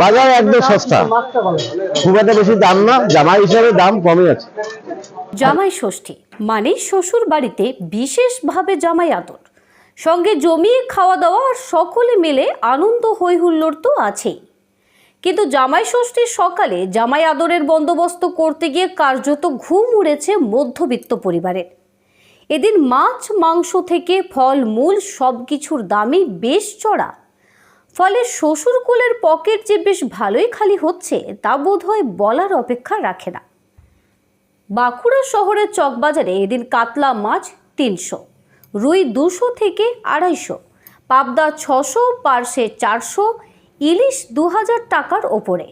বাজার একদম সস্তা। খুব একটা বেশি দাম না জামা হিসাবে দাম কমই আছে। জামাই ষষ্ঠী মানে শ্বশুর বাড়িতে বিশেষভাবে জামাই আদর। সঙ্গে জমিয়ে খাওয়া দাওয়া আর সকলে মিলে আনন্দ হই হুল্লোড় তো আছেই। কিন্তু জামাই ষষ্ঠীর সকালে জামাই আদরের বন্দোবস্ত করতে গিয়ে কার্যত ঘুম উড়েছে মধ্যবিত্ত পরিবারের। এদিন মাছ, মাংস থেকে ফল, মূল সব কিছুর দামই বেশ চড়া। ফলে শ্বশুরকুলের পকেট যে বেশ ভালোই খালি হচ্ছে, তা বোধহয় বলার অপেক্ষা রাখে না। বাঁকুড়া শহরের চকবাজারে এদিন কাতলা মাছ তিনশো, রুই দুশো থেকে আড়াইশো, পাবদা ছশো, পার্শে চারশো, ইলিশ দু হাজার টাকার ওপরে,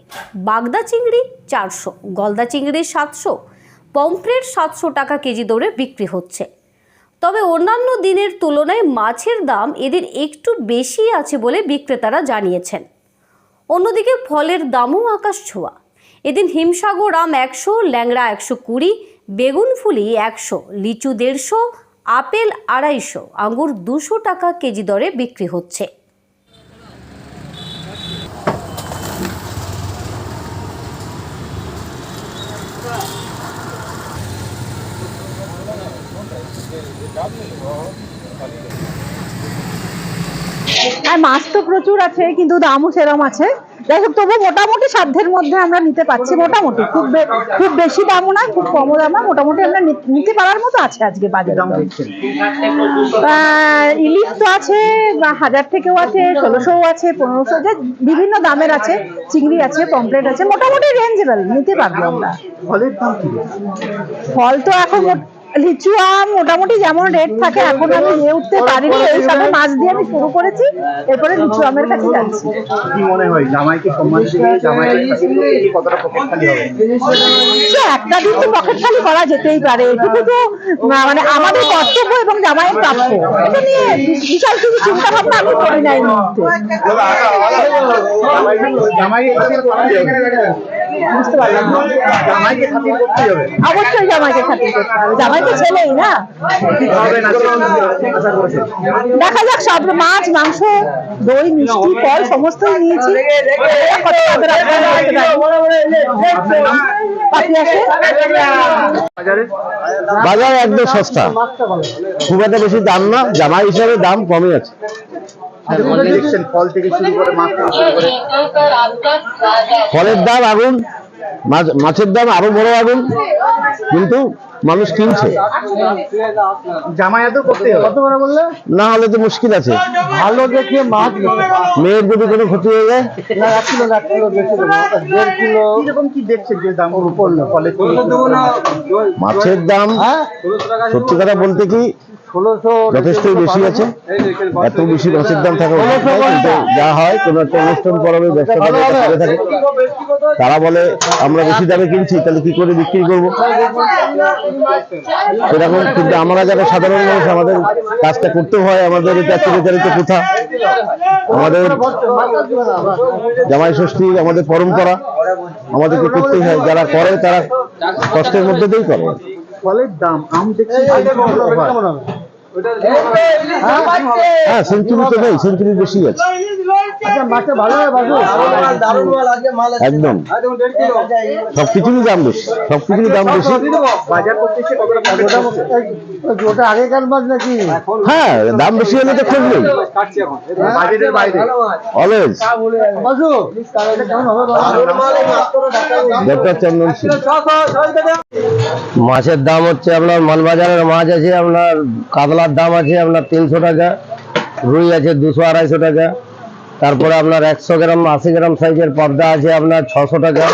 বাগদা চিংড়ি চারশো, গলদা চিংড়ি সাতশো, পমফ্রেট সাতশো টাকা কেজি দরে বিক্রি হচ্ছে। তবে অন্যান্য দিনের তুলনায় মাছের দাম এদের একটু বেশি আছে বলে বিক্রেতারা জানিয়েছেন। অন্যদিকে ফলের দামও আকাশ ছোঁয়া। এদিন হিমসাগর আম একশো, ল্যাংড়া একশো কুড়ি, বেগুন ফুলি একশো, লিচু দেড়শো, আপেল আড়াইশো আঙুর দুশো টাকা কেজি দরে বিক্রি হচ্ছে। আর মাছ তো প্রচুর আছে কিন্তু দামও সেরম আছে। যাই হোক তবু মোটামুটি সাধ্যের মধ্যে আমরা নিতে পারছি মোটামুটি। খুব খুব বেশি দামও না খুব কমও দাম না মোটামুটি আমরা নিতে পারার মতো আছে আজকে বাজারে। ইলিশ তো আছে হাজার থেকেও আছে ষোলোশো আছে পনেরোশো যে বিভিন্ন দামের আছে চিংড়ি আছে পমপ্লেট আছে মোটামুটি রেঞ্জেবল নিতে পারব আমরা। ফলের দাম ফল তো এখন লিচু আম মোটামুটি যেমন রেট থাকে এখন আমি নিয়ে উঠতে পারিনি এই সবে মাছ দিয়ে আমি শুরু করেছি এরপরে লিচু আমের কাছে যাচ্ছি। কি মনে হয় জামাইকে সম্মান দিয়ে জামাইকে কতটা পকেট খালি হবে একটা দিন তো পকেট খালি করা যেতেই পারে এটুকু তো মানে আমাদের কর্তব্য এবং জামাইয়ের প্রাপ্য। এটা নিয়ে বিশাল কিছু চিন্তা ভাবনা আমি করি না এই মুহূর্তে। বুঝতে পারলাম জামাইকে খাতির করতে হবে। অবশ্যই জামাইকে খাতির করতে হবে। জামাই তো ছেলেই না? দেখা যাক সব মাছ মাংস দই মিষ্টি ফল সমস্তই নিয়েছি। বাজারে? বাজার একদম সস্তা। খুব একটা বেশি দাম না জামা হিসাবে দাম কমই আছে। ফল থেকে শুরু করে মাছ থেকে শুরু করে। ফলের দাম আগুন মাছ- মাছের দাম আরও বড় আগুন কিন্তু মানুষ কিনছে। জামাই করতে হবে। কত বড় বললে? না হলে তো মুশকিল আছে। ভালো দেখে মাছ মেয়ের যদি কোনো ক্ষতি হয়ে যায়? না এক কিলো এক কিলো বেশি দেবো দেড় কিলো কীরকম কি দেখছেন যে দাম পড়ল ফলে দেবো না মাছের দাম সত্যি কথা বলতে কি ষোলোশো যথেষ্টই বেশি আছে। এত বেশি মাছের দাম থাকা যা হয় কোনো একটা অনুষ্ঠান পরবে ব্যবসা থাকে। তারা বলে আমরা বেশি দামে কিনছি তাহলে কি করে বিক্রি করব? সেরকম কিন্তু আমরা যারা সাধারণ মানুষ আমাদের কাজটা করতে হয় আমাদের এটা চিরচারিত প্রথা। আমাদের জামাই ষষ্ঠী আমাদের পরম্পরা আমাদেরকে করতেই হয়। যারা করে তারা কষ্টের মধ্যে দিয়েই করে। ফলের দাম আম দেখছি হ্যাঁ সেঞ্চুরি তো নেই সেঞ্চুরি বেশি আছে। মাছটা ভালো হয় একদম। সবকিছুরই দাম বেশি সবকিছুরই দাম বেশি। ওটা আগেকার মাছ নাকি? হ্যাঁ দাম বেশি হলে তো খোঁজ নেই বাজেটের অলওয়েজ মাছের দাম হচ্ছে আপনার মালবাজারের মাছ আছে আপনার কাতলার দাম আছে আপনার তিনশো টাকা রুই আছে দুশো আড়াইশো টাকা। তারপরে আপনার একশো গ্রাম, আশি গ্রাম সাইজের পর্দা আছে আপনার ছশো টাকা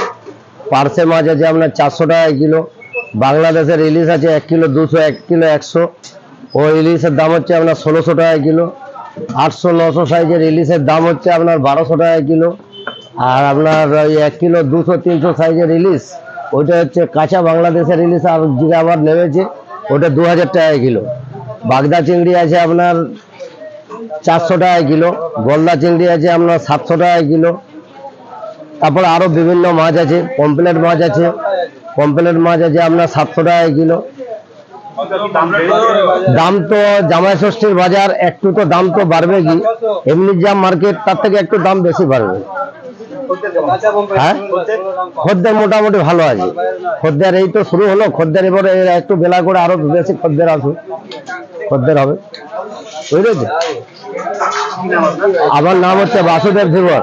পার্সে মাছ আছে আপনার চারশো টাকা কিলো। বাংলাদেশের ইলিশ আছে এক কিলো, দুশো, এক কিলো, একশো। ও ইলিশের দাম হচ্ছে আপনার ষোলোশো টাকা কিলো। আটশো, নশো সাইজের ইলিশের দাম হচ্ছে আপনার বারোশো টাকা কিলো। আর আপনার ওই এক কিলো, দুশো, তিনশো সাইজের ইলিশ ওইটা হচ্ছে কাঁচা বাংলাদেশের ইলিশ আর যেটা আবার নেমেছে, ওটা দু হাজার টাকা কিলো। বাগদা চিংড়ি আছে আপনার চারশো টাকা কিলো, গলদা চিংড়ি আছে আপনার সাতশো টাকা কিলো। তারপর আরও বিভিন্ন মাছ আছে পম্পলেট মাছ আছে পম্পলেট মাছ আছে আপনার সাতশো টাকা কিলো। দাম তো জামাই ষষ্ঠীর বাজার, একটু তো দাম তো বাড়বে কি? এমনি যা মার্কেট তার থেকে একটু দাম বেশি বাড়বে। হ্যাঁ? খদ্দের মোটামুটি ভালো আছে। খদ্দের এই তো শুরু হলো, খদ্দের এবারে একটু বেলা করে আরও বেশি খদ্দের আসুক। খদ্দের হবে। বুঝলেন আমার নাম হচ্ছে বাসুদেব ধীবর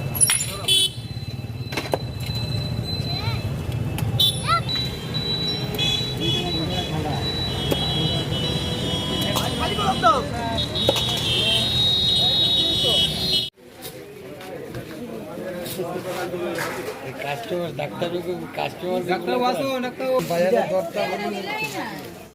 কাস্টমার ডাক্তার বাসো ডাক্তার বাজারে দরটা